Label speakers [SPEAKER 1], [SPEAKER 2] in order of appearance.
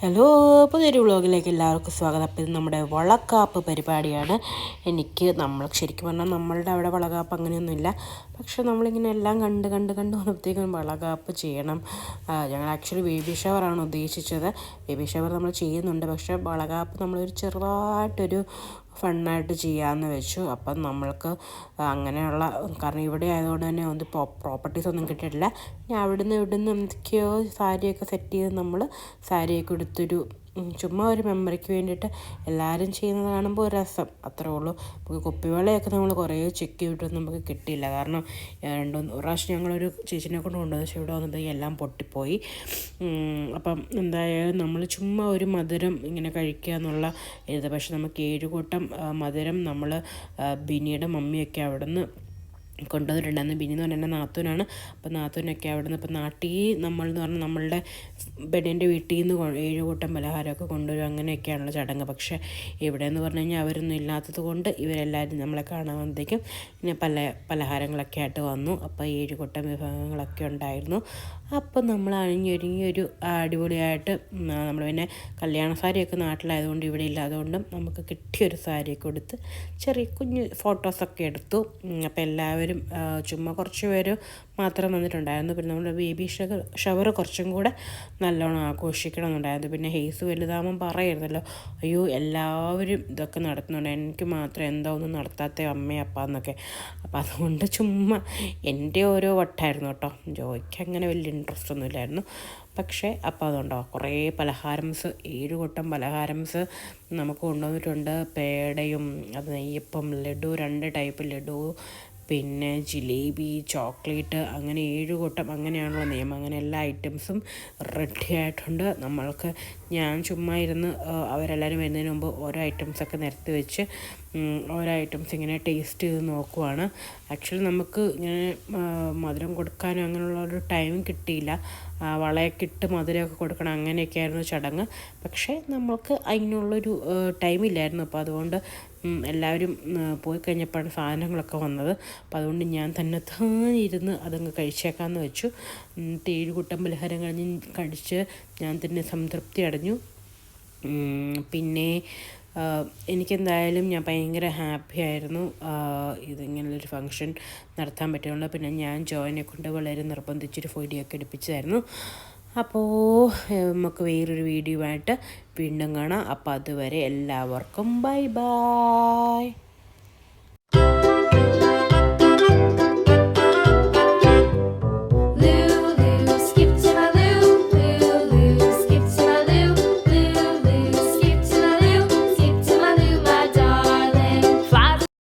[SPEAKER 1] Hello പുതിയൊരു വ്ളോഗിലേക്ക് എല്ലാവർക്കും സ്വാഗതം. അപ്പോൾ ഇത് നമ്മുടെ വളക്കാപ്പ് പരിപാടിയാണ്. എനിക്ക് നമ്മൾ ശരിക്കും പറഞ്ഞാൽ നമ്മളുടെ അവിടെ വളകാപ്പ് അങ്ങനെയൊന്നുമില്ല. പക്ഷെ നമ്മളിങ്ങനെ എല്ലാം കണ്ട് കണ്ട് കണ്ട് വന്നപ്പോഴത്തേക്കും വളകാപ്പ് ചെയ്യണം. ഞങ്ങൾ ആക്ച്വലി ബേബി ഷവറാണ് ഉദ്ദേശിച്ചത്. ബേബി ഷവർ നമ്മൾ ചെയ്യുന്നുണ്ട്. പക്ഷേ വളകാപ്പ് നമ്മളൊരു ചെറുതായിട്ടൊരു ഫണ്ണായിട്ട് ചെയ്യാമെന്ന് വെച്ചു. അപ്പം നമ്മൾക്ക് അങ്ങനെയുള്ള കാരണം ഇവിടെ ആയതുകൊണ്ട് തന്നെ ഒന്ന് പ്രോപ്പർട്ടീസ് ഒന്നും കിട്ടിയിട്ടില്ല. ഞാൻ അവിടുന്ന് ഇവിടുന്ന് എന്തൊക്കെയോ സാരിയൊക്കെ സെറ്റ് ചെയ്ത് നമ്മൾ സാരിയൊക്കെ എടുത്തൊരു ചുമ്മാ ഒരു മെമ്മറിക്ക് വേണ്ടിയിട്ട് എല്ലാവരും ചെയ്യുന്നത് കാണുമ്പോൾ ഒരു രസം. അത്രേ ഉള്ളൂ. നമുക്ക് കുപ്പിവെള്ളയൊക്കെ നമ്മൾ കുറേ ചെക്ക് ചെയ്തിട്ടൊന്നും നമുക്ക് കിട്ടിയില്ല. കാരണം രണ്ടൊന്ന് ഒരു പ്രാവശ്യം ഞങ്ങളൊരു ചേച്ചിനെ കൊണ്ട് കൊണ്ടുവന്ന. പക്ഷേ ഇവിടെ വന്നപ്പോഴേ എല്ലാം പൊട്ടിപ്പോയി. അപ്പം എന്തായാലും നമ്മൾ ചുമ്മാ ഒരു മധുരം ഇങ്ങനെ കഴിക്കുക എന്നുള്ള ഇത്. പക്ഷെ നമുക്ക് ഏഴുകൂട്ടം മധുരം നമ്മൾ ബിനിയുടെ മമ്മിയൊക്കെ അവിടെ നിന്ന് കൊണ്ടുവന്നിട്ടുണ്ടായിരുന്നു. ബിനി എന്ന് പറഞ്ഞാൽ എന്റെ നാത്തൂനാണ്. അപ്പോൾ നാത്തൂനൊക്കെ അവിടെ നിന്ന് ഇപ്പോൾ നാട്ടിൽ നമ്മൾ എന്ന് പറഞ്ഞാൽ നമ്മളുടെ ബെഡിന്റെ വീട്ടിൽ നിന്ന് ഏഴ് കൂട്ടം പലഹാരമൊക്കെ കൊണ്ടുവരും. അങ്ങനെയൊക്കെയാണുള്ള ചടങ്ങ്. പക്ഷേ ഇവിടെ എന്ന് പറഞ്ഞു കഴിഞ്ഞാൽ അവരൊന്നും ഇല്ലാത്തത് കൊണ്ട് ഇവരെല്ലാവരും നമ്മളെ കാണാൻ വന്നേക്കും. പിന്നെ പല പലഹാരങ്ങളൊക്കെ ആയിട്ട് വന്നു. അപ്പോൾ ഏഴ് കൂട്ടം വിഭവങ്ങളൊക്കെ ഉണ്ടായിരുന്നു. അപ്പം നമ്മൾ അണിഞ്ഞൊരുങ്ങി ഒരു അടിപൊളിയായിട്ട് നമ്മൾ പിന്നെ കല്യാണ സാരിയൊക്കെ നാട്ടിലായതുകൊണ്ട് ഇവിടെ ഇല്ലാതുകൊണ്ടും നമുക്ക് കിട്ടിയൊരു സാരിയൊക്കെ കൊടുത്ത് ചെറിയ കുഞ്ഞ് ഫോട്ടോസൊക്കെ എടുത്തു. അപ്പോൾ എല്ലാവരും ചുമ്മാ കുറച്ച് പേര് മാത്രം വന്നിട്ടുണ്ടായിരുന്നു പിന്നെ നമ്മുടെ ബേബി ഷവർ ഷവർ കുറച്ചും കൂടെ നല്ലോണം ആഘോഷിക്കണം എന്നുണ്ടായിരുന്നു പിന്നെ ഹേസ് വലുതാമം പറയരുതല്ലോ. അയ്യോ എല്ലാവരും ഇതൊക്കെ നടത്തുന്നുണ്ട്. എനിക്ക് മാത്രം എന്താ ഒന്നും നടത്താത്ത അമ്മ അപ്പ എന്നൊക്കെ അപ്പോൾ അതുകൊണ്ട് ചുമ്മാ എന്റെ ഓരോ വട്ടായിരുന്നു കേട്ടോ. ജോയ്ക്ക് അങ്ങനെ വലിയ ഇൻട്രസ്റ്റ് ഒന്നുമില്ലായിരുന്നു പക്ഷേ അപ്പോൾ അതുണ്ടോ? കുറേ പലഹാരംസ് ഏഴ് കൂട്ടം പലഹാരംസ് നമുക്ക് കൊണ്ടുവന്നിട്ടുണ്ട്. പേടയും അത് നെയ്യപ്പം ലഡു രണ്ട് ടൈപ്പ് ലഡു പിന്നെ ജിലേബി ചോക്ലേറ്റ് അങ്ങനെ ഏഴ് കൂട്ടം അങ്ങനെയാണുള്ള നിയമം. അങ്ങനെ എല്ലാ ഐറ്റംസും റെഡി ആയിട്ടുണ്ട്. നമ്മൾക്ക് ഞാൻ ചുമ്മാ ഇരുന്ന് അവരെല്ലാവരും വരുന്നതിന് മുമ്പ് ഓരോ ഐറ്റംസൊക്കെ നിരത്തി വെച്ച് ഓരോ ഐറ്റംസ് ഇങ്ങനെ ടേസ്റ്റ് ചെയ്ത് നോക്കുവാണ്. ആക്ച്വലി നമുക്ക് ഇങ്ങനെ മധുരം കൊടുക്കാനും അങ്ങനെയുള്ള ഒരു ടൈം കിട്ടിയില്ല. വളയൊക്കെ ഇട്ട് മധുരമൊക്കെ കൊടുക്കണം അങ്ങനെയൊക്കെ ആയിരുന്നു ചടങ്ങ്. പക്ഷേ നമ്മൾക്ക് അതിനുള്ളൊരു ടൈമില്ലായിരുന്നു അപ്പോൾ അതുകൊണ്ട് എല്ലാവരും പോയി കഴിഞ്ഞപ്പോഴാണ് സാധനങ്ങളൊക്കെ വന്നത്. അപ്പോൾ അതുകൊണ്ട് ഞാൻ തന്നെ താനിരുന്ന് അതങ്ങ് കഴിച്ചേക്കാമെന്ന് വെച്ചു. തേഴ് കൂട്ടം പലഹാരം കഴിഞ്ഞ് കഴിച്ച് ഞാൻ തന്നെ സംതൃപ്തി അടഞ്ഞു. പിന്നെ എനിക്കെന്തായാലും ഞാൻ ഭയങ്കര ഹാപ്പി ആയിരുന്നു. ഇതിങ്ങനൊരു ഫങ്ഷൻ നടത്താൻ പറ്റുള്ളൂ പിന്നെ ഞാൻ ജോയിനെ കൊണ്ട് വളരെ നിർബന്ധിച്ചൊരു ഫോഡിയൊക്കെ എടുപ്പിച്ചതായിരുന്നു. അപ്പോൾ നമുക്ക് വേറൊരു വീഡിയോ ആയിട്ട് വീണ്ടും കാണാം. അപ്പോൾ അതുവരെ എല്ലാവർക്കും ബൈ ബായ്